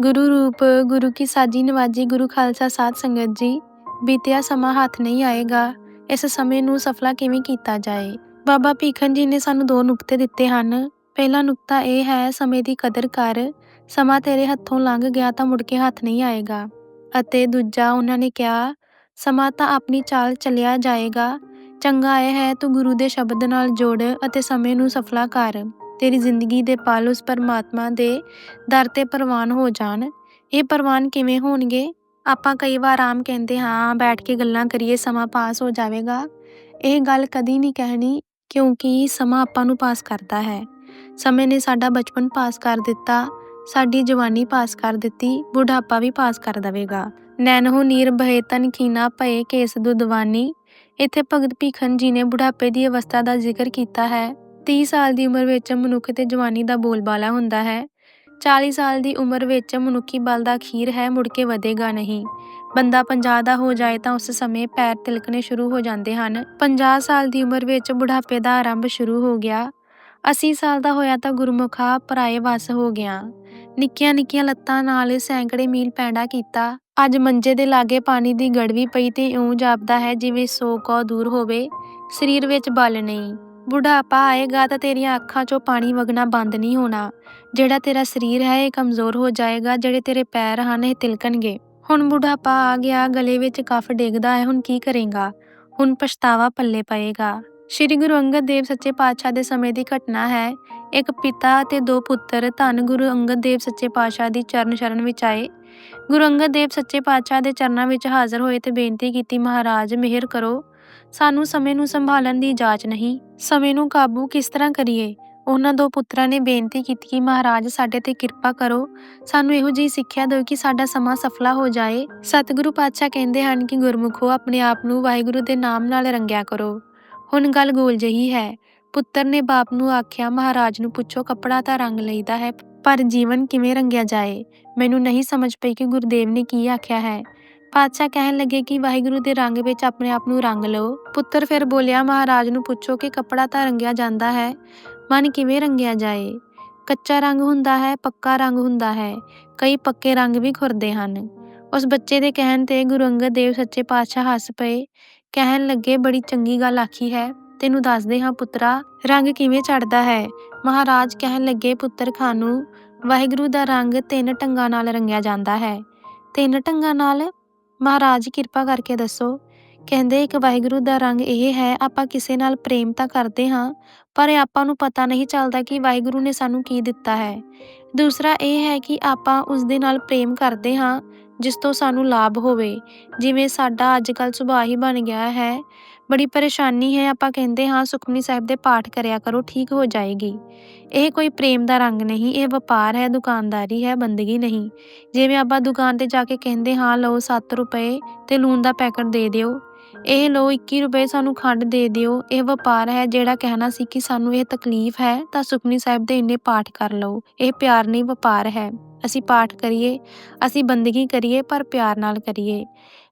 ਗੁਰੂ ਰੂਪ, ਗੁਰੂ ਕੀ ਸਾਜੀ ਨਵਾਜੀ, ਗੁਰੂ ਖਾਲਸਾ ਸਾਧ ਸੰਗਤ ਜੀ, ਬੀਤਿਆ ਸਮਾਂ ਹੱਥ ਨਹੀਂ ਆਏਗਾ, ਇਸ ਸਮੇਂ ਨੂੰ ਸਫਲਾ ਕਿਵੇਂ ਕੀਤਾ ਜਾਏ? ਬਾਬਾ ਭੀਖਨ ਜੀ ਨੇ ਸਾਨੂੰ ਦੋ ਨੁਕਤੇ ਦਿੱਤੇ ਹਨ। ਪਹਿਲਾ ਨੁਕਤਾ ਇਹ ਹੈ, ਸਮੇਂ ਦੀ ਕਦਰ ਕਰ, ਸਮਾਂ ਤੇਰੇ ਹੱਥੋਂ ਲੰਘ ਗਿਆ ਤਾਂ ਮੁੜ ਕੇ ਹੱਥ ਨਹੀਂ ਆਏਗਾ। ਅਤੇ ਦੂਜਾ ਉਹਨਾਂ ਨੇ ਕਿਹਾ, ਸਮਾਂ ਤਾਂ ਆਪਣੀ ਚਾਲ ਚੱਲਿਆ ਜਾਏਗਾ, ਚੰਗਾ ਇਹ ਹੈ ਤੂੰ ਗੁਰੂ ਦੇ ਸ਼ਬਦ ਨਾਲ ਜੋੜ ਅਤੇ ਸਮੇਂ ਨੂੰ ਸਫਲਾ ਕਰ। ਤੇਰੀ ਜ਼ਿੰਦਗੀ ਦੇ ਪਲ ਉਸ ਪਰਮਾਤਮਾ ਦੇ ਦਰ ਤੇ ਪ੍ਰਵਾਨ ਹੋ ਜਾਣ। ਇਹ ਪ੍ਰਵਾਨ ਕਿਵੇਂ ਹੋਣਗੇ? ਆਪਾਂ ਕਈ ਵਾਰ ਆਮ ਕਹਿੰਦੇ ਹਾਂ ਬੈਠ ਕੇ ਗੱਲਾਂ ਕਰੀਏ, ਸਮਾਂ ਪਾਸ ਹੋ ਜਾਵੇਗਾ। ਇਹ ਗੱਲ ਕਦੀ ਨਹੀਂ ਕਹਿਣੀ, ਕਿਉਂਕਿ ਸਮਾਂ ਆਪਾਂ ਨੂੰ ਪਾਸ ਕਰਦਾ ਹੈ। ਸਮੇਂ ਨੇ ਸਾਡਾ ਬਚਪਨ ਪਾਸ ਕਰ ਦਿੱਤਾ, ਸਾਡੀ ਜਵਾਨੀ ਪਾਸ ਕਰ ਦਿੱਤੀ, ਬੁਢਾਪਾ ਵੀ ਪਾਸ ਕਰ ਦਵੇਗਾ। ਨੈਣੋ ਨੀਰ ਬਹੇ ਤਨ ਖੀਨਾ ਭਏ ਕੇਸ ਦੁਦਵਾਨੀ। ਇੱਥੇ ਭਗਤ ਭੀਖਨ ਜੀ ਨੇ ਬੁਢਾਪੇ ਦੀ ਅਵਸਥਾ ਦਾ ਜ਼ਿਕਰ ਕੀਤਾ ਹੈ। 30 ਸਾਲ ਦੀ ਉਮਰ ਵਿੱਚ ਮਨੁੱਖ ਤੇ ਜਵਾਨੀ ਦਾ ਬੋਲਬਾਲਾ ਹੁੰਦਾ ਹੈ। 40 ਸਾਲ ਦੀ ਉਮਰ ਵਿੱਚ ਮਨੁੱਖੀ ਬਲ ਦਾ ਖੀਰ ਹੈ, ਮੁੜ ਕੇ ਵਧੇਗਾ ਨਹੀਂ। ਬੰਦਾ 50 ਦਾ ਹੋ ਜਾਏ ਤਾਂ ਉਸ ਸਮੇਂ ਪੈਰ ਤਿਲਕਣੇ ਸ਼ੁਰੂ ਹੋ ਜਾਂਦੇ ਹਨ। 50 ਸਾਲ ਦੀ ਉਮਰ ਵਿੱਚ ਬੁਢਾਪੇ ਦਾ ਆਰੰਭ ਸ਼ੁਰੂ ਹੋ ਗਿਆ। 80 ਸਾਲ ਦਾ ਹੋਇਆ ਤਾਂ ਗੁਰਮੁਖਾ ਪਰਾਏ ਵਸ ਹੋ ਗਿਆ। ਨਿੱਕੀਆਂ ਨਿੱਕੀਆਂ ਲੱਤਾਂ ਨਾਲ ਸੈਂਕੜੇ ਮੀਲ ਪੈਂਡਾ ਕੀਤਾ। ਅੱਜ ਮੰਜੇ ਦੇ ਲਾਗੇ ਪਾਣੀ ਦੀ ਗੜਵੀ ਪਈ ਤੇ ਇਉਂ ਜਾਪਦਾ ਹੈ ਜਿਵੇਂ ਸੌ ਕੋ ਦੂਰ ਹੋਵੇ। ਸਰੀਰ ਵਿੱਚ ਬਲ ਨਹੀਂ। ਬੁਢਾਪਾ ਆਏਗਾ ਤਾਂ ਤੇਰੀਆਂ ਅੱਖਾਂ 'ਚੋਂ ਪਾਣੀ ਵਗਣਾ ਬੰਦ ਨਹੀਂ ਹੋਣਾ। ਜਿਹੜਾ ਤੇਰਾ ਸਰੀਰ ਹੈ, ਇਹ ਕਮਜ਼ੋਰ ਹੋ ਜਾਏਗਾ, ਜਿਹੜੇ ਤੇਰੇ ਪੈਰ ਹਨ, ਇਹ ਤਿਲਕਣਗੇ। ਹੁਣ ਬੁਢਾਪਾ ਆ ਗਿਆ, ਗਲੇ ਵਿੱਚ ਕਫ ਡਿੱਗਦਾ ਹੈ, ਹੁਣ ਕੀ ਕਰੇਗਾ? ਹੁਣ ਪਛਤਾਵਾ ਪੱਲੇ ਪਏਗਾ। ਸ਼੍ਰੀ ਗੁਰੂ ਅੰਗਦ ਦੇਵ ਸੱਚੇ ਪਾਤਸ਼ਾਹ ਦੇ ਸਮੇਂ ਦੀ ਘਟਨਾ ਹੈ। ਇੱਕ ਪਿਤਾ ਤੇ ਦੋ ਪੁੱਤਰ ਧੰਨ ਗੁਰੂ ਅੰਗਦ ਦੇਵ ਸੱਚੇ ਪਾਤਸ਼ਾਹ ਦੀ ਚਰਨ ਸ਼ਰਨ ਵਿੱਚ ਆਏ। ਗੁਰੂ ਅੰਗਦ ਦੇਵ ਸੱਚੇ ਪਾਤਸ਼ਾਹ ਦੇ ਚਰਨਾਂ ਵਿੱਚ ਹਾਜ਼ਰ ਹੋਏ ਤੇ ਬੇਨਤੀ ਕੀਤੀ, ਮਹਾਰਾਜ, ਮਿਹਰ ਕਰੋ। ਸਾਨੂੰ ਸਮੇਂ ਨੂੰ ਸੰਭਾਲਣ ਦੀ ਜਾਚ ਨਹੀਂ। ਸਮੇਂ ਨੂੰ ਕਾਬੂ ਕਿਸ ਤਰ੍ਹਾਂ ਕਰੀਏ? ਉਹਨਾਂ ਦੋ ਪੁੱਤਰਾਂ ਨੇ ਬੇਨਤੀ ਕੀਤੀ ਕਿ ਮਹਾਰਾਜ ਸਾਡੇ ਤੇ ਕਿਰਪਾ ਕਰੋ। ਸਾਨੂੰ ਇਹੋ ਜਿਹੀ ਸਿੱਖਿਆ ਦਿਓ ਕਿ ਸਾਡਾ ਸਮਾਂ ਸਫਲਾ ਹੋ ਜਾਏ। ਸਤਿਗੁਰੂ ਪਾਤਸ਼ਾਹ ਕਹਿੰਦੇ ਹਨ ਕਿ ਗੁਰਮੁਖੋ, ਆਪਣੇ ਆਪ ਨੂੰ ਵਾਹਿਗੁਰੂ ਦੇ ਨਾਮ ਨਾਲ ਰੰਗਿਆ ਕਰੋ। ਹੁਣ ਗੱਲ ਗੋਲ ਜਹੀ ਹੈ। ਪੁੱਤਰ ਨੇ ਬਾਪ ਨੂੰ ਆਖਿਆ, ਮਹਾਰਾਜ ਨੂੰ ਪੁੱਛੋ, ਕੱਪੜਾ ਤਾਂ ਰੰਗ ਲਈਦਾ ਹੈ, ਪਰ ਜੀਵਨ ਕਿਵੇਂ ਰੰਗਿਆ ਜਾਏ? ਮੈਨੂੰ ਨਹੀਂ ਸਮਝ ਪਈ ਕਿ ਗੁਰਦੇਵ ਨੇ ਕੀ ਆਖਿਆ ਹੈ। ਪਾਤਸ਼ਾਹ ਕਹਿਣ ਲੱਗੇ ਕਿ ਵਾਹਿਗੁਰੂ ਦੇ ਰੰਗ ਵਿੱਚ ਆਪਣੇ ਆਪ ਨੂੰ ਰੰਗ ਲਓ। ਪੁੱਤਰ ਫਿਰ ਬੋਲਿਆ, ਮਹਾਰਾਜ ਨੂੰ ਪੁੱਛੋ ਕਿ ਕੱਪੜਾ ਤਾਂ ਰੰਗਿਆ ਜਾਂਦਾ ਹੈ, ਮਨ ਕਿਵੇਂ ਰੰਗਿਆ ਜਾਏ? ਕੱਚਾ ਰੰਗ ਹੁੰਦਾ ਹੈ, ਪੱਕਾ ਰੰਗ ਹੁੰਦਾ ਹੈ, ਕਈ ਪੱਕੇ ਰੰਗ ਵੀ ਖੁਰਦੇ ਹਨ। ਉਸ ਬੱਚੇ ਦੇ ਕਹਿਣ ਤੇ ਗੁਰੂ ਅੰਗਦ ਦੇਵ ਸੱਚੇ ਪਾਤਸ਼ਾਹ ਹੱਸ ਪਏ। ਕਹਿਣ ਲੱਗੇ, ਬੜੀ ਚੰਗੀ ਗੱਲ ਆਖੀ ਹੈ, ਤੈਨੂੰ ਦੱਸਦੇ ਹਾਂ ਪੁੱਤਰਾ, ਰੰਗ ਕਿਵੇਂ ਚੜਦਾ ਹੈ? ਮਹਾਰਾਜ ਕਹਿਣ ਲੱਗੇ, ਪੁੱਤਰ ਖਾਨੂ, ਵਾਹਿਗੁਰੂ ਦਾ ਰੰਗ ਤਿੰਨ ਢੰਗਾਂ ਨਾਲ ਰੰਗਿਆ ਜਾਂਦਾ ਹੈ। ਤਿੰਨ ਢੰਗਾਂ ਨਾਲ ਮਹਾਰਾਜ, ਕਿਰਪਾ ਕਰਕੇ ਦੱਸੋ। ਕਹਿੰਦੇ, ਇੱਕ ਵਾਹਿਗੁਰੂ ਦਾ ਰੰਗ ਇਹ ਹੈ, ਆਪਾਂ ਕਿਸੇ ਨਾਲ ਪ੍ਰੇਮ ਤਾਂ ਕਰਦੇ ਹਾਂ, ਪਰ ਆਪਾਂ ਨੂੰ ਪਤਾ ਨਹੀਂ ਚੱਲਦਾ ਕਿ ਵਾਹਿਗੁਰੂ ਨੇ ਸਾਨੂੰ ਕੀ ਦਿੱਤਾ ਹੈ। ਦੂਸਰਾ ਇਹ ਹੈ ਕਿ ਆਪਾਂ ਉਸ ਦੇ ਨਾਲ ਪ੍ਰੇਮ ਕਰਦੇ ਹਾਂ, ਜਿਸ ਤੋਂ ਸਾਨੂੰ ਲਾਭ ਹੋਵੇ। ਜਿਵੇਂ ਸਾਡਾ ਅੱਜ ਕੱਲ ਸੁਭਾਅ ਹੀ ਬਣ ਗਿਆ ਹੈ। ਬੜੀ ਪਰੇਸ਼ਾਨੀ ਹੈ, ਆਪਾਂ ਕਹਿੰਦੇ ਹਾਂ ਸੁਖਮਨੀ ਸਾਹਿਬ ਦੇ ਪਾਠ ਕਰਿਆ ਕਰੋ, ਠੀਕ ਹੋ ਜਾਏਗੀ। ਇਹ ਕੋਈ ਪ੍ਰੇਮ ਦਾ ਰੰਗ ਨਹੀਂ, ਇਹ ਵਪਾਰ ਹੈ, ਦੁਕਾਨਦਾਰੀ ਹੈ, ਬੰਦਗੀ ਨਹੀਂ। ਜਿਵੇਂ ਆਪਾਂ ਦੁਕਾਨ ਤੇ ਜਾ ਕੇ ਕਹਿੰਦੇ ਹਾਂ, ਲਓ 7 ਰੁਪਏ ਤੇ ਲੂਣ ਦਾ ਪੈਕਟ ਦੇ ਦਿਓ। ਇਹ ਲਓ 21 ਰੁਪਏ ਸਾਨੂੰ ਖੰਡ ਦੇ ਦਿਓ। ਇਹ ਵਪਾਰ ਹੈ, ਜਿਹੜਾ ਕਹਿਣਾ ਸੀ ਕਿ ਸਾਨੂੰ ਇਹ ਤਕਲੀਫ ਹੈ, ਤਾਂ ਸੁਖਮਨੀ ਸਾਹਿਬ ਦੇ ਇੰਨੇ ਪਾਠ ਕਰ ਲਓ। ਇਹ ਪਿਆਰ ਨਹੀਂ, ਵਪਾਰ ਹੈ। ਅਸੀਂ ਪਾਠ ਕਰੀਏ, ਅਸੀਂ ਬੰਦਗੀ ਕਰੀਏ, ਪਰ ਪਿਆਰ ਨਾਲ ਕਰੀਏ।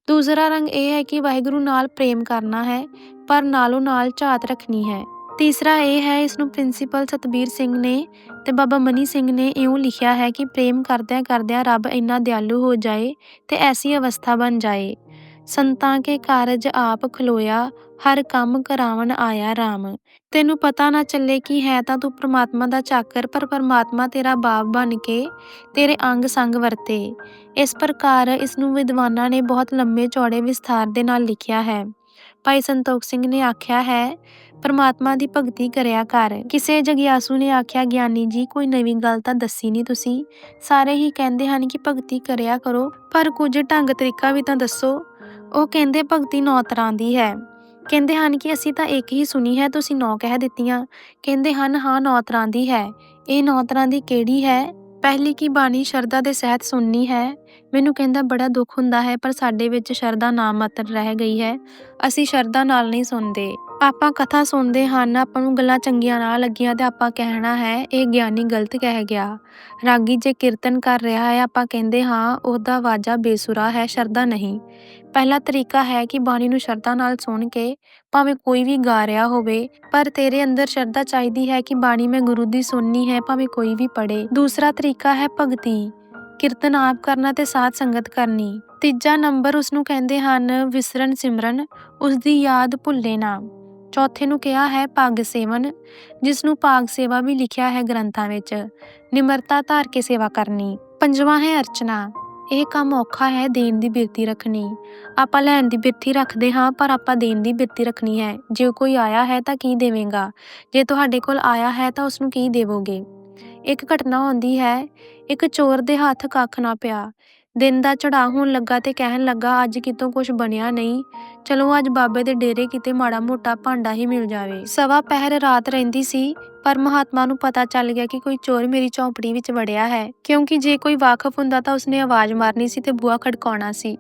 ਦੂਸਰਾ ਰੰਗ ਇਹ ਹੈ ਕਿ ਵਾਹਿਗੁਰੂ ਨਾਲ ਪ੍ਰੇਮ ਕਰਨਾ ਹੈ, ਪਰ ਨਾਲੋਂ ਨਾਲ ਝਾਤ ਰੱਖਣੀ ਹੈ। ਤੀਸਰਾ ਇਹ ਹੈ, ਇਸ ਨੂੰ ਪ੍ਰਿੰਸੀਪਲ ਸਤਬੀਰ ਸਿੰਘ ਨੇ ਤੇ ਬਾਬਾ ਮਨੀ ਸਿੰਘ ਨੇ ਇਉਂ ਲਿਖਿਆ ਹੈ ਕਿ ਪ੍ਰੇਮ ਕਰਦਿਆਂ ਕਰਦਿਆਂ ਰੱਬ ਇੰਨਾ ਦਿਆਲੂ ਹੋ ਜਾਏ ਤੇ ਐਸੀ ਅਵਸਥਾ ਬਣ ਜਾਏ। ਸੰਤਾਂ ਕੇ ਕਾਰਜ ਆਪ ਖਲੋਇਆ, ਹਰ ਕੰਮ ਕਰਾਵਣ ਆਇਆ RAM ਤੈਨੂੰ ਪਤਾ ਨਾ ਚੱਲੇ ਕਿ ਹੈ ਤਾਂ ਤੂੰ ਪ੍ਰਮਾਤਮਾ ਦਾ ਚਾਕਰ, ਪਰ ਪਰਮਾਤਮਾ ਤੇਰਾ ਬਾਪ ਬਣ ਕੇ ਤੇਰੇ ਅੰਗ ਸੰਗ ਵਰਤੇ। ਇਸ ਪ੍ਰਕਾਰ ਇਸ ਨੂੰ ਵਿਦਵਾਨਾਂ ਨੇ ਬਹੁਤ ਲੰਮੇ ਚੌੜੇ ਵਿਸਥਾਰ ਦੇ ਨਾਲ ਲਿਖਿਆ ਹੈ। ਭਾਈ ਸੰਤੋਖ ਸਿੰਘ ਨੇ ਆਖਿਆ ਹੈ, ਪਰਮਾਤਮਾ ਦੀ ਭਗਤੀ ਕਰਿਆ ਕਰ। ਕਿਸੇ ਜਗਿਆਸੂ ਨੇ ਆਖਿਆ, ਗਿਆਨੀ ਜੀ, ਕੋਈ ਨਵੀਂ ਗੱਲ ਤਾਂ ਦੱਸੀ ਨਹੀਂ ਤੁਸੀਂ। ਸਾਰੇ ਹੀ ਕਹਿੰਦੇ ਹਨ ਕਿ ਭਗਤੀ ਕਰਿਆ ਕਰੋ, ਪਰ ਕੁਝ ਢੰਗ ਤਰੀਕਾ ਵੀ ਤਾਂ ਦੱਸੋ। ਉਹ ਕਹਿੰਦੇ, ਭਗਤੀ ਨੌ ਤਰ੍ਹਾਂ ਦੀ ਹੈ। ਕਹਿੰਦੇ ਹਨ ਕਿ ਅਸੀਂ ਤਾਂ ਇੱਕ ਹੀ ਸੁਣੀ ਹੈ, ਤੁਸੀਂ ਨੌ ਕਹਿ ਦਿੱਤੀਆਂ। ਕਹਿੰਦੇ ਹਨ, ਹਾਂ, ਨੌ ਤਰ੍ਹਾਂ ਦੀ ਹੈ। ਇਹ ਨੌ ਤਰ੍ਹਾਂ ਦੀ ਕਿਹੜੀ ਹੈ? ਪਹਿਲੀ ਕੀ ਬਾਣੀ ਸ਼ਰਧਾ ਦੇ ਸਹਿਤ ਸੁਣਨੀ ਹੈ? ਮੈਨੂੰ ਕਹਿੰਦਾ, ਬੜਾ ਦੁੱਖ ਹੁੰਦਾ ਹੈ, ਪਰ ਸਾਡੇ ਵਿੱਚ ਸ਼ਰਧਾ ਨਾ ਮਾਤਰ ਰਹਿ ਗਈ ਹੈ। ਅਸੀਂ ਸ਼ਰਧਾ ਨਾਲ ਨਹੀਂ ਸੁਣਦੇ। ਆਪਾਂ ਕਥਾ ਸੁਣਦੇ ਹਨ, ਆਪਾਂ ਨੂੰ ਗੱਲਾਂ ਚੰਗੀਆਂ ਨਾ ਲੱਗੀਆਂ ਤੇ ਆਪਾਂ ਕਹਿਣਾ ਹੈ, ਇਹ ਗਿਆਨੀ ਗਲਤ ਕਹਿ ਗਿਆ। ਰਾਗੀ ਜੇ ਕੀਰਤਨ ਕਰ ਰਿਹਾ ਹੈ, ਆਪਾਂ ਕਹਿੰਦੇ ਹਾਂ, ਉਹਦਾ ਵਾਜਾ ਬੇਸੁਰਾ ਹੈ, ਸ਼ਰਧਾ ਨਹੀਂ। ਪਹਿਲਾ ਤਰੀਕਾ ਹੈ ਕਿ ਬਾਣੀ ਨੂੰ ਸ਼ਰਧਾ ਨਾਲ ਸੁਣ ਕੇ ਭਾਵੇਂ ਕੋਈ ਵੀ ਗਾ ਰਿਹਾ ਹੋਵੇ, ਪਰ ਤੇਰੇ ਅੰਦਰ ਸ਼ਰਧਾ ਚਾਹੀਦੀ ਹੈ ਕਿ ਬਾਣੀ ਮੈਂ ਗੁਰੂ ਦੀ ਸੁਣਨੀ ਹੈ, ਭਾਵੇਂ ਕੋਈ ਵੀ ਪੜੇ ਦੂਸਰਾ ਤਰੀਕਾ ਹੈ ਭਗਤੀ। ਕੀਰਤਨ ਆਪ ਕਰਨਾ ਤੇ ਸਾਥ ਸੰਗਤ ਕਰਨੀ। ਤੀਜਾ ਨੰਬਰ ਉਸ ਨੂੰ ਕਹਿੰਦੇ ਹਨ, ਵਿਸਰਨ ਸਿਮਰਨ ਉਸ ਦੀ ਯਾਦ ਭੁੱਲੇ ਨਾ। ਚੌਥੇ ਨੂੰ ਕਿਹਾ ਹੈ ਪੱਗ ਸੇਵਨ ਜਿਸ ਨੂੰ ਪਾਗ ਸੇਵਾ ਵੀ ਲਿਖਿਆ ਹੈ ਗ੍ਰੰਥਾਂ ਵਿੱਚ, ਨਿਮਰਤਾ ਧਾਰ ਕੇ ਸੇਵਾ ਕਰਨੀ। ਪੰਜਵਾਂ ਹੈ ਅਰਚਨਾ। ਇਹ ਕੰਮ ਔਖਾ ਹੈ ਦੇਣ ਦੀ ਬਿਰਤੀ ਰੱਖਣੀ। ਆਪਾਂ ਲੈਣ ਦੀ ਬਿਰਤੀ ਰੱਖਦੇ ਹਾਂ, ਪਰ ਆਪਾਂ ਦੇਣ ਦੀ ਬਿਰਤੀ ਰੱਖਣੀ ਹੈ। ਜੇ ਕੋਈ ਆਇਆ ਹੈ ਤਾਂ ਕੀ ਦੇਵੇਂਗਾ? ਜੇ ਤੁਹਾਡੇ ਕੋਲ ਆਇਆ ਹੈ ਤਾਂ ਉਸ ਨੂੰ ਕੀ ਦੇਵੋਗੇ? ਇੱਕ ਘਟਨਾ ਹੁੰਦੀ ਹੈ। ਇੱਕ ਚੋਰ ਦੇ ਹੱਥ ਕੱਖ ਨਾ ਪਿਆ। ਦਿਨ ਦਾ ਚੜਾਅ ਹੋਣ ਲੱਗਾ ਤੇ ਕਹਿਣ ਲੱਗਾ, ਅੱਜ ਕਿਤੋਂ ਕੁਝ ਬਣਿਆ ਨਹੀਂ। ਚਲੋ, ਅੱਜ ਬਾਬੇ ਦੇ ਡੇਰੇ ਕਿਤੇ ਮਾੜਾ ਮੋਟਾ ਭਾਂਡਾ ਹੀ ਮਿਲ ਜਾਵੇ। ਸਵਾ ਪਹਿਰ ਰਾਤ ਰਹਿੰਦੀ ਸੀ, ਪਰ ਮਹਾਤਮਾ ਨੂੰ ਪਤਾ ਚੱਲ ਗਿਆ ਕਿ ਕੋਈ ਚੋਰ ਮੇਰੀ ਝੌਂਪੜੀ ਵਿੱਚ ਵੜਿਆ ਹੈ। ਕਿਉਂਕਿ ਜੇ ਕੋਈ ਵਾਕਫ ਹੁੰਦਾ ਤਾਂ ਉਸਨੇ ਆਵਾਜ਼ ਮਾਰਨੀ ਸੀ ਤੇ ਬੂਹਾ ਖੜਕਾਉਣਾ ਸੀ।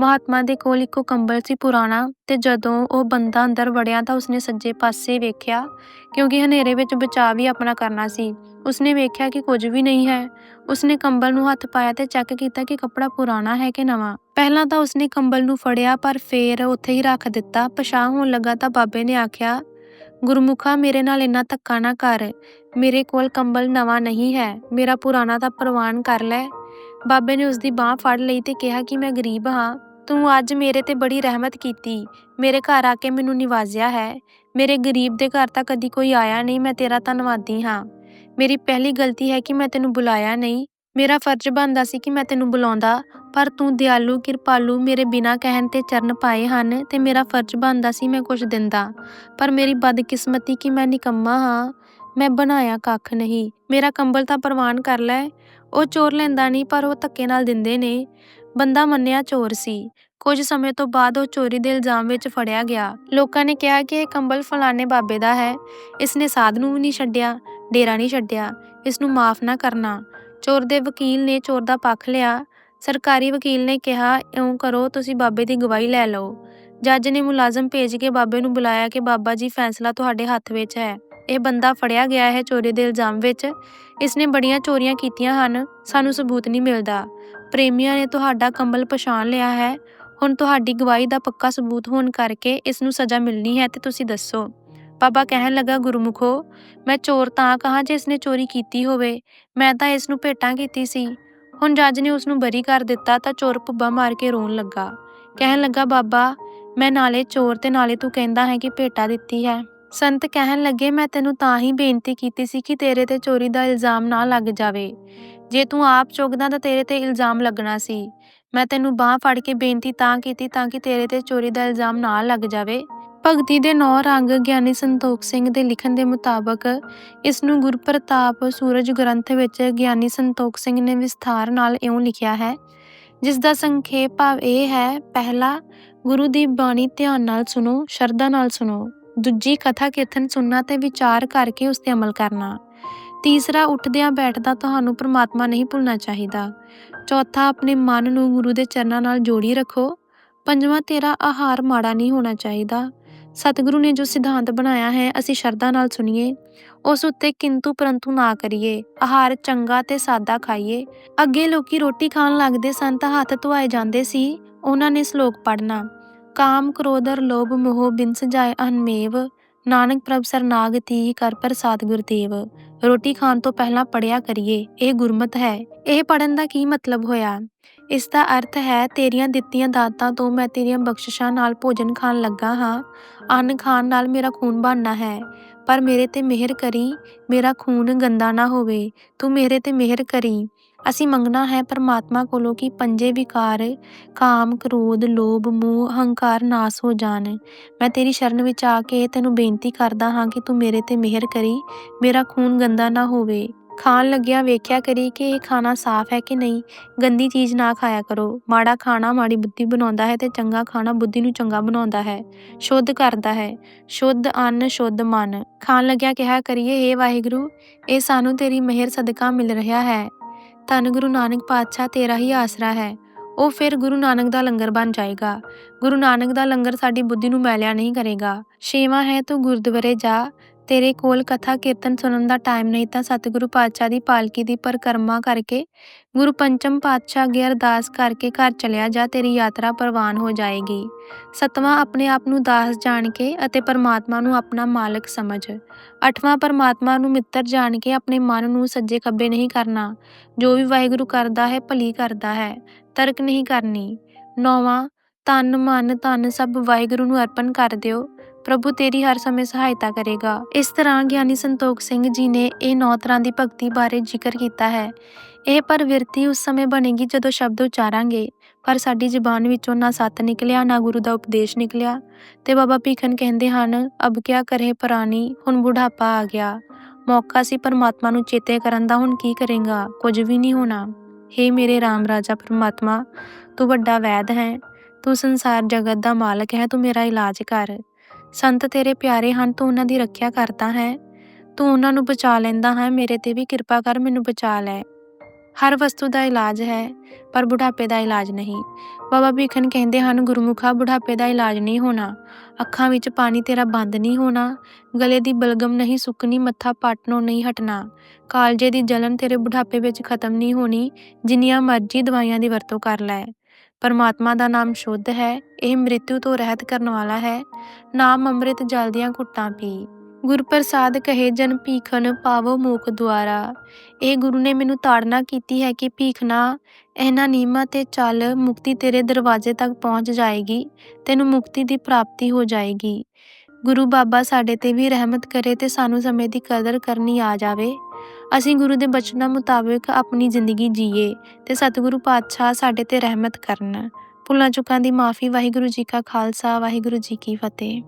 ਮਹਾਤਮਾ ਦੇ ਕੋਲ ਇੱਕੋ ਕੰਬਲ ਸੀ ਪੁਰਾਣਾ ਤੇ ਜਦੋਂ ਉਹ ਬੰਦਾ ਅੰਦਰ ਵੜਿਆ ਤਾਂ ਉਸਨੇ ਸੱਜੇ ਪਾਸੇ ਵੇਖਿਆ, ਕਿਉਂਕਿ ਹਨੇਰੇ ਵਿੱਚ ਬਚਾਅ ਵੀ ਆਪਣਾ ਕਰਨਾ ਸੀ। ਉਸਨੇ ਵੇਖਿਆ ਕਿ ਕੁਝ ਵੀ ਨਹੀਂ ਹੈ। ਉਸਨੇ ਕੰਬਲ ਨੂੰ ਹੱਥ ਪਾਇਆ ਤੇ ਚੈੱਕ ਕੀਤਾ ਕਿ ਕੱਪੜਾ ਪੁਰਾਣਾ ਹੈ ਕਿ ਨਵਾਂ। ਪਹਿਲਾਂ ਤਾਂ ਉਸਨੇ ਕੰਬਲ ਨੂੰ ਫੜਿਆ, ਪਰ ਫੇਰ ਉੱਥੇ ਹੀ ਰੱਖ ਦਿੱਤਾ। ਪਛਾਣ ਹੋਣ ਲੱਗਾ ਤਾਂ ਬਾਬੇ ਨੇ ਆਖਿਆ, ਗੁਰਮੁਖਾ ਮੇਰੇ ਨਾਲ ਇੰਨਾ ਧੱਕਾ ਨਾ ਕਰ। ਮੇਰੇ ਕੋਲ ਕੰਬਲ ਨਵਾਂ ਨਹੀਂ ਹੈ। ਮੇਰਾ ਪੁਰਾਣਾ ਤਾਂ ਪ੍ਰਵਾਨ ਕਰ ਲੈ। ਬਾਬੇ ਨੇ ਉਸਦੀ ਬਾਹ ਫੜ ਲਈ ਤੇ ਕਿਹਾ ਕਿ ਮੈਂ ਗਰੀਬ ਹਾਂ। ਤੂੰ ਅੱਜ ਮੇਰੇ ਤੇ ਬੜੀ ਰਹਿਮਤ ਕੀਤੀ। ਮੇਰੇ ਘਰ ਆ ਕੇ ਮੈਨੂੰ ਨਿਵਾਜ਼ਿਆ ਹੈ। ਮੇਰੇ ਗਰੀਬ ਦੇ ਘਰ ਤਾਂ ਕਦੀ ਕੋਈ ਆਇਆ ਨਹੀਂ। ਮੈਂ ਤੇਰਾ ਧੰਨਵਾਦੀ ਹਾਂ। ਮੇਰੀ ਪਹਿਲੀ ਗਲਤੀ ਹੈ ਕਿ ਮੈਂ ਤੈਨੂੰ ਬੁਲਾਇਆ ਨਹੀਂ। ਮੇਰਾ ਫਰਜ਼ ਬਣਦਾ ਸੀ ਕਿ ਮੈਂ ਤੈਨੂੰ ਬੁਲਾਉਂਦਾ, ਪਰ ਤੂੰ ਦਿਆਲੂ, ਕਿਰਪਾਲੂ ਮੇਰੇ ਬਿਨਾਂ ਕਹਿਣ ਤੇ ਚਰਨ ਪਾਏ ਹਨ ਤੇ ਮੇਰਾ ਫਰਜ਼ ਬਣਦਾ ਸੀ ਮੈਂ ਕੁਝ ਦਿੰਦਾ। ਪਰ ਮੇਰੀ ਬਦਕਿਸਮਤੀ ਕਿ ਮੈਂ ਨਿਕੰਮਾ ਹਾਂ, ਮੈਂ ਬਣਾਇਆ ਕੱਖ ਨਹੀਂ। ਮੇਰਾ ਕੰਬਲ ਤਾਂ ਪ੍ਰਵਾਨ ਕਰ ਲੈ। ਉਹ ਚੋਰ ਲੈਂਦਾ ਨਹੀਂ, ਪਰ ਉਹ ਧੱਕੇ ਨਾਲ ਦਿੰਦੇ ਨੇ। ਬੰਦਾ ਮੰਨਿਆ ਚੋਰ ਸੀ। ਕੁਝ ਸਮੇਂ ਤੋਂ ਬਾਅਦ ਉਹ ਚੋਰੀ ਦੇ ਇਲਜ਼ਾਮ ਵਿੱਚ ਫੜਿਆ ਗਿਆ। ਲੋਕਾਂ ਨੇ ਕਿਹਾ ਕਿ ਇਹ ਕੰਬਲ ਫਲਾਣੇ ਬਾਬੇ ਦਾ ਹੈ। ਇਸ ਨੇ ਸਾਧ ਨੂੰ ਵੀ ਨਹੀਂ ਛੱਡਿਆ। ਡੇਰਾ ਨਹੀਂ ਛੱਡਿਆ, ਇਸ ਨੂੰ ਮਾਫ ਨਾ ਕਰਨਾ। ਚੋਰ ਦੇ ਵਕੀਲ ਨੇ ਚੋਰ ਦਾ ਪੱਖ ਲਿਆ। ਸਰਕਾਰੀ ਵਕੀਲ ਨੇ ਕਿਹਾ, ਇਉਂ ਕਰੋ, ਤੁਸੀਂ ਬਾਬੇ ਦੀ ਗਵਾਹੀ ਲੈ ਲਓ। ਜੱਜ ਨੇ ਮੁਲਾਜ਼ਮ ਭੇਜ ਕੇ ਬਾਬੇ ਨੂੰ ਬੁਲਾਇਆ ਕਿ ਬਾਬਾ ਜੀ, ਫੈਸਲਾ ਤੁਹਾਡੇ ਹੱਥ ਵਿੱਚ ਹੈ। ਇਹ ਬੰਦਾ ਫੜਿਆ ਗਿਆ ਹੈ ਚੋਰੀ ਦੇ ਇਲਜ਼ਾਮ ਵਿੱਚ। ਇਸ ਨੇ ਬੜੀਆਂ ਚੋਰੀਆਂ ਕੀਤੀਆਂ ਹਨ, ਸਾਨੂੰ ਸਬੂਤ ਨਹੀਂ ਮਿਲਦਾ। ਪ੍ਰੇਮੀਆਂ ਨੇ ਤੁਹਾਡਾ ਕੰਬਲ ਪਛਾਣ ਲਿਆ ਹੈ। ਹੁਣ ਤੁਹਾਡੀ ਗਵਾਹੀ ਦਾ ਪੱਕਾ ਸਬੂਤ ਹੋਣ ਕਰਕੇ ਇਸ ਨੂੰ ਸਜ਼ਾ ਮਿਲਣੀ ਹੈ ਤੇ ਤੁਸੀਂ ਦੱਸੋ। ਬਾਬਾ ਕਹਿਣ ਲੱਗਾ, ਗੁਰਮੁਖੋ, ਮੈਂ ਚੋਰ ਤਾਂ ਕਹਾਂ ਜੇ ਇਸਨੇ ਚੋਰੀ ਕੀਤੀ ਹੋਵੇ? ਮੈਂ ਤਾਂ ਇਸ ਨੂੰ ਭੇਟਾਂ ਕੀਤੀ ਸੀ। ਹੁਣ ਜੱਜ ਨੇ ਉਸ ਨੂੰ ਬਰੀ ਕਰ ਦਿੱਤਾ ਤਾਂ ਚੋਰ ਪੁੱਬਾ ਮਾਰ ਕੇ ਰੋਣ ਲੱਗਾ। ਕਹਿਣ ਲੱਗਾ, ਬਾਬਾ, ਮੈਂ ਨਾਲੇ ਚੋਰ ਤੇ ਨਾਲੇ ਤੂੰ ਕਹਿੰਦਾ ਹੈ ਕਿ ਭੇਟਾ ਦਿੱਤੀ ਹੈ। ਸੰਤ ਕਹਿਣ ਲੱਗੇ, ਮੈਂ ਤੈਨੂੰ ਤਾਂ ਹੀ ਬੇਨਤੀ ਕੀਤੀ ਸੀ ਕਿ ਤੇਰੇ ਤੇ ਚੋਰੀ ਦਾ ਇਲਜ਼ਾਮ ਨਾ ਲੱਗ ਜਾਵੇ। ਜੇ ਤੂੰ ਆਪ ਚੁਗਦਾ ਤਾਂ ਤੇਰੇ ਤੇ ਇਲਜ਼ਾਮ ਲੱਗਣਾ ਸੀ। ਮੈਂ ਤੈਨੂੰ ਬਾਹ ਫੜ ਕੇ ਬੇਨਤੀ ਤਾਂ ਕੀਤੀ ਤਾਂ ਕਿ ਤੇਰੇ ਤੇ ਚੋਰੀ ਦਾ ਇਲਜ਼ਾਮ ਨਾ ਲੱਗ ਜਾਵੇ। ਭਗਤੀ ਦੇ ਨੌ ਰੰਗ ਗਿਆਨੀ ਸੰਤੋਖ ਸਿੰਘ ਦੇ ਲਿਖਣ ਦੇ ਮੁਤਾਬਕ ਇਸ ਨੂੰ ਗੁਰਪ੍ਰਤਾਪ ਸੂਰਜ ਗ੍ਰੰਥ ਵਿੱਚ ਗਿਆਨੀ ਸੰਤੋਖ ਸਿੰਘ ਨੇ ਵਿਸਥਾਰ ਨਾਲ ਇਉਂ ਲਿਖਿਆ ਹੈ ਜਿਸ ਦਾ ਸੰਖੇਪ ਭਾਵ ਇਹ ਹੈ, ਪਹਿਲਾ, ਗੁਰੂ ਦੀ ਬਾਣੀ ਧਿਆਨ ਨਾਲ ਸੁਣੋ, ਸ਼ਰਧਾ ਨਾਲ ਸੁਣੋ, ਦੂਜੀ, ਕਥਾ ਕੇਥਨ ਸੁਣਨਾ ਤੇ ਵਿਚਾਰ ਕਰਕੇ ਉਸ ਤੇ ਅਮਲ ਕਰਨਾ, ਤੀਸਰਾ, ਉੱਠਦਿਆਂ ਬੈਠਦਾ ਤੁਹਾਨੂੰ ਪ੍ਰਮਾਤਮਾ ਨਹੀਂ ਭੁੱਲਣਾ ਚਾਹੀਦਾ, ਚੌਥਾ, ਆਪਣੇ ਮਨ ਨੂੰ ਗੁਰੂ ਦੇ ਚਰਨਾਂ ਨਾਲ ਜੋੜੀ ਰੱਖੋ, ਪੰਜਵਾਂ, ਤੇਰਾ ਆਹਾਰ ਮਾੜਾ ਨਹੀਂ ਹੋਣਾ ਚਾਹੀਦਾ ਸਤਿਗੁਰੂ ਨੇ ਜੋ ਸਿਧਾਂਤ ਬਣਾਇਆ ਹੈ, ਅਸੀਂ ਸ਼ਰਧਾ ਨਾਲ ਸੁਣੀਏ। ਉਸ ਉੱਤੇ ਕਿੰਤੂ ਪਰੰਤੂ ਨਾ ਕਰੀਏ। ਆਹਾਰ ਚੰਗਾ ਤੇ ਸਾਦਾ ਖਾਈਏ। ਅੱਗੇ ਲੋਕੀ ਰੋਟੀ ਖਾਣ ਲੱਗਦੇ ਸਨ ਤਾਂ ਹੱਥ ਧੁਆਏ ਜਾਂਦੇ ਸੀ। ਉਹਨਾਂ ਨੇ ਸ਼ਲੋਕ ਪੜ੍ਹਨਾ, ਕਾਮ ਕ੍ਰੋਧਰ ਲੋਭ ਮੋਹ ਬਿਨ ਜਾਏ ਅਨਮੇਵ। ਨਾਨਕ ਪ੍ਰਭ ਸਰਨਾਗ ਤੀ ਕਰ ਪ੍ਰਸਾਦ ਗੁਰਦੇਵ। ਰੋਟੀ ਖਾਣ ਤੋਂ ਪਹਿਲਾਂ ਪੜਿਆ ਕਰੀਏ। ਇਹ ਗੁਰਮਤ ਹੈ। ਇਹ ਪੜਨ ਦਾ ਕੀ ਮਤਲਬ ਹੋਇਆ? ਇਸ ਦਾ ਅਰਥ ਹੈ, ਤੇਰੀਆਂ ਦਿੱਤੀਆਂ ਦਾਤਾਂ ਤੋਂ ਮੈਂ ਤੇਰੀਆਂ ਬਖਸ਼ਿਸ਼ਾਂ ਨਾਲ ਭੋਜਨ ਖਾਣ ਲੱਗਾ ਹਾਂ। ਅੰਨ ਖਾਣ ਨਾਲ ਮੇਰਾ ਖੂਨ ਬਣਨਾ ਹੈ। ਪਰ ਮੇਰੇ ਤੇ ਮਿਹਰ ਕਰੀ, ਮੇਰਾ ਖੂਨ ਗੰਦਾ ਨਾ ਹੋਵੇ। ਤੂੰ ਮੇਰੇ ਤੇ ਮਿਹਰ ਕਰੀ। ਅਸੀਂ ਮੰਗਣਾ ਹੈ ਪਰਮਾਤਮਾ ਕੋਲੋਂ ਕਿ ਪੰਜੇ ਵਿਕਾਰ, ਕਾਮ, ਕ੍ਰੋਧ, ਲੋਭ, ਮੋਹ, ਹੰਕਾਰ ਨਾਸ ਹੋ ਜਾਣ। ਮੈਂ ਤੇਰੀ ਸ਼ਰਨ ਵਿੱਚ ਆ ਕੇ ਤੈਨੂੰ ਬੇਨਤੀ ਕਰਦਾ ਹਾਂ ਕਿ ਤੂੰ ਮੇਰੇ ਤੇ ਮਿਹਰ ਕਰੀ, ਮੇਰਾ ਖੂਨ ਗੰਦਾ ਨਾ ਹੋਵੇ। ਖਾਣ ਲੱਗਿਆ ਵੇਖਿਆ ਕਰੀ ਕਿ ਇਹ ਖਾਣਾ ਸਾਫ਼ ਹੈ ਕਿ ਨਹੀਂ। ਗੰਦੀ ਚੀਜ਼ ਨਾ ਖਾਇਆ ਕਰੋ। ਮਾੜਾ ਖਾਣਾ ਮਾੜੀ ਬੁੱਧੀ ਬਣਾਉਂਦਾ ਹੈ ਤੇ ਚੰਗਾ ਖਾਣਾ ਬੁੱਧੀ ਨੂੰ ਚੰਗਾ ਬਣਾਉਂਦਾ ਹੈ। ਸ਼ੁੱਧ ਕਰਦਾ ਹੈ। ਸ਼ੁੱਧ ਅੰਨ, ਸ਼ੁੱਧ ਮਨ। ਖਾਣ ਲੱਗਿਆ ਕਿਹਾ ਕਰੀਏ ਏ ਵਾਹਿਗੁਰੂ, ਇਹ ਸਾਨੂੰ ਤੇਰੀ ਮਿਹਰ ਸਦਕਾ ਮਿਲ ਰਿਹਾ ਹੈ। ਧੰਨ ਗੁਰੂ ਨਾਨਕ ਪਾਤਸ਼ਾਹ, ਤੇਰਾ ਹੀ ਆਸਰਾ ਹੈ। ਉਹ ਫਿਰ ਗੁਰੂ ਨਾਨਕ ਦਾ ਲੰਗਰ ਬਣ ਜਾਏਗਾ। ਗੁਰੂ ਨਾਨਕ ਦਾ ਲੰਗਰ ਸਾਡੀ ਬੁੱਧੀ ਨੂੰ ਮੈਲਿਆ ਨਹੀਂ ਕਰੇਗਾ। ਛੇਵਾਂ ਹੈ ਤੂੰ ਗੁਰਦੁਆਰੇ ਜਾ। ਤੇਰੇ ਕੋਲ ਕਥਾ ਕੀਰਤਨ ਸੁਣਨ ਦਾ ਟਾਈਮ ਨਹੀਂ ਤਾਂ ਸਤਿਗੁਰੂ ਪਾਤਸ਼ਾਹ ਦੀ ਪਾਲਕੀ ਦੀ ਪਰਿਕਰਮਾ ਕਰਕੇ ਗੁਰੂ ਪੰਚਮ ਪਾਤਸ਼ਾਹ ਅੱਗੇ ਅਰਦਾਸ ਕਰਕੇ ਘਰ ਚਲਿਆ ਜਾ, ਤੇਰੀ ਯਾਤਰਾ ਪ੍ਰਵਾਨ ਹੋ ਜਾਏਗੀ। ਸਤਵਾਂ ਆਪਣੇ ਆਪ ਨੂੰ ਦਾਸ ਜਾਣ ਕੇ ਅਤੇ ਪਰਮਾਤਮਾ ਨੂੰ ਆਪਣਾ ਮਾਲਕ ਸਮਝ। ਅੱਠਵਾਂ, ਪਰਮਾਤਮਾ ਨੂੰ ਮਿੱਤਰ ਜਾਣ ਕੇ ਆਪਣੇ ਮਨ ਨੂੰ ਸੱਜੇ ਖੱਬੇ ਨਹੀਂ ਕਰਨਾ। ਜੋ ਵੀ ਵਾਹਿਗੁਰੂ ਕਰਦਾ ਹੈ, ਭਲੀ ਕਰਦਾ ਹੈ, ਤਰਕ ਨਹੀਂ ਕਰਨੀ। ਨੌਵਾਂ, ਤਨ, ਮਨ ਧਨ ਸਭ ਵਾਹਿਗੁਰੂ ਨੂੰ ਅਰਪਣ ਕਰ ਦਿਓ। ਪ੍ਰਭੂ ਤੇਰੀ ਹਰ ਸਮੇਂ ਸਹਾਇਤਾ ਕਰੇਗਾ। ਇਸ ਤਰ੍ਹਾਂ ਗਿਆਨੀ ਸੰਤੋਖ ਸਿੰਘ ਜੀ ਨੇ ਇਹ ਨੌ ਤਰ੍ਹਾਂ ਦੀ ਭਗਤੀ ਬਾਰੇ ਜ਼ਿਕਰ ਕੀਤਾ ਹੈ। ਇਹ ਪਰਵਿਰਤੀ ਉਸ ਸਮੇਂ ਬਣੇਗੀ ਜਦੋਂ ਸ਼ਬਦ ਉਚਾਰਾਂਗੇ। ਪਰ ਸਾਡੀ ਜ਼ੁਬਾਨ ਵਿੱਚੋਂ ਨਾ ਸੱਤ ਨਿਕਲਿਆ, ਨਾ ਗੁਰੂ ਦਾ ਉਪਦੇਸ਼ ਨਿਕਲਿਆ। ਤੇ ਬਾਬਾ ਭੀਖਨ ਕਹਿੰਦੇ ਹਨ, ਅਬ ਕਿਆ ਕਰੇ ਪ੍ਰਾਨੀ ਹੁਣ ਬੁਢਾਪਾ ਆ ਗਿਆ। ਮੌਕਾ ਸੀ ਪਰਮਾਤਮਾ ਨੂੰ ਚੇਤੇ ਕਰਨ ਦਾ, ਹੁਣ ਕੀ ਕਰੇਗਾ? ਕੁਝ ਵੀ ਨਹੀਂ ਹੋਣਾ। ਹੇ ਮੇਰੇ RAM ਰਾਜਾ ਪਰਮਾਤਮਾ, ਤੂੰ ਵੱਡਾ ਵੈਦ ਹੈ। ਤੂੰ ਸੰਸਾਰ ਜਗਤ ਦਾ ਮਾਲਕ ਹੈ, ਤੂੰ ਮੇਰਾ ਇਲਾਜ ਕਰ। ਸੰਤ ਤੇਰੇ ਪਿਆਰੇ ਹਨ, ਤੂੰ ਉਹਨਾਂ ਦੀ ਰੱਖਿਆ ਕਰਦਾ ਹੈ। ਤੂੰ ਉਹਨਾਂ ਨੂੰ ਬਚਾ ਲੈਂਦਾ ਹੈ, ਮੇਰੇ ਤੇ ਵੀ ਕਿਰਪਾ ਕਰ, ਮੈਨੂੰ ਬਚਾ ਲੈ। ਹਰ ਵਸਤੂ ਦਾ ਇਲਾਜ ਹੈ, ਪਰ ਬੁਢਾਪੇ ਦਾ ਇਲਾਜ ਨਹੀਂ। ਬਾਬਾ ਭੀਖਨ ਕਹਿੰਦੇ ਹਨ, ਗੁਰਮੁਖਾ, ਬੁਢਾਪੇ ਦਾ ਇਲਾਜ ਨਹੀਂ ਹੋਣਾ। ਅੱਖਾਂ ਵਿੱਚ ਪਾਣੀ ਤੇਰਾ ਬੰਦ ਨਹੀਂ ਹੋਣਾ। ਗਲੇ ਦੀ ਬਲਗਮ ਨਹੀਂ ਸੁੱਕਣੀ, ਮੱਥਾ ਪਟਨੋਂ ਨਹੀਂ ਹਟਣਾ। ਕਾਲਜੇ ਦੀ ਜਲਨ ਤੇਰੇ ਬੁਢਾਪੇ ਵਿੱਚ ਖਤਮ ਨਹੀਂ ਹੋਣੀ। ਜਿੰਨੀਆਂ ਮਰਜ਼ੀ ਦਵਾਈਆਂ ਦੀ ਵਰਤੋਂ ਕਰ ਲੈ। ਪਰਮਾਤਮਾ ਦਾ ਨਾਮ ਸ਼ੁੱਧ ਹੈ, ਇਹ ਮ੍ਰਿਤੂ ਤੋਂ ਰਹਿਤ ਕਰਨ ਵਾਲਾ ਹੈ। ਨਾਮ ਅੰਮ੍ਰਿਤ ਜਲ ਦੀਆਂ ਘੁੱਟਾਂ ਪੀ। ਗੁਰ ਪ੍ਰਸਾਦ ਕਹੇ, ਜਨ ਭੀਖਨ ਪਾਵੋ ਮੂਖ ਦੁਆਰਾ। ਇਹ ਗੁਰੂ ਨੇ ਮੈਨੂੰ ਤਾੜਨਾ ਕੀਤੀ ਹੈ ਕਿ ਭੀਖਣਾ, ਇਹਨਾਂ ਨਿਯਮਾਂ ਤੇ ਚੱਲ ਮੁਕਤੀ ਤੇਰੇ ਦਰਵਾਜ਼ੇ ਤੱਕ ਪਹੁੰਚ ਜਾਏਗੀ, ਤੈਨੂੰ ਮੁਕਤੀ ਦੀ ਪ੍ਰਾਪਤੀ ਹੋ ਜਾਏਗੀ। ਗੁਰੂ ਬਾਬਾ ਸਾਡੇ ਤੇ ਵੀ ਰਹਿਮਤ ਕਰੇ ਤੇ ਸਾਨੂੰ ਸਮੇਂ ਦੀ ਕਦਰ ਕਰਨੀ ਆ ਜਾਵੇ। ਅਸੀਂ ਗੁਰੂ ਦੇ ਬਚਨਾਂ ਮੁਤਾਬਿਕ ਆਪਣੀ ਜ਼ਿੰਦਗੀ ਜੀਏ ਤੇ ਸਤਿਗੁਰੂ ਪਾਤਸ਼ਾਹ ਸਾਡੇ ਤੇ ਰਹਿਮਤ ਕਰਨ। ਭੁੱਲਾਂ ਚੁੱਕਾਂ ਦੀ ਮਾਫੀ ਵਾਹਿਗੁਰੂ ਜੀ ਕਾ ਖਾਲਸਾ, ਵਾਹਿਗੁਰੂ ਜੀ ਕੀ ਫਤਿਹ।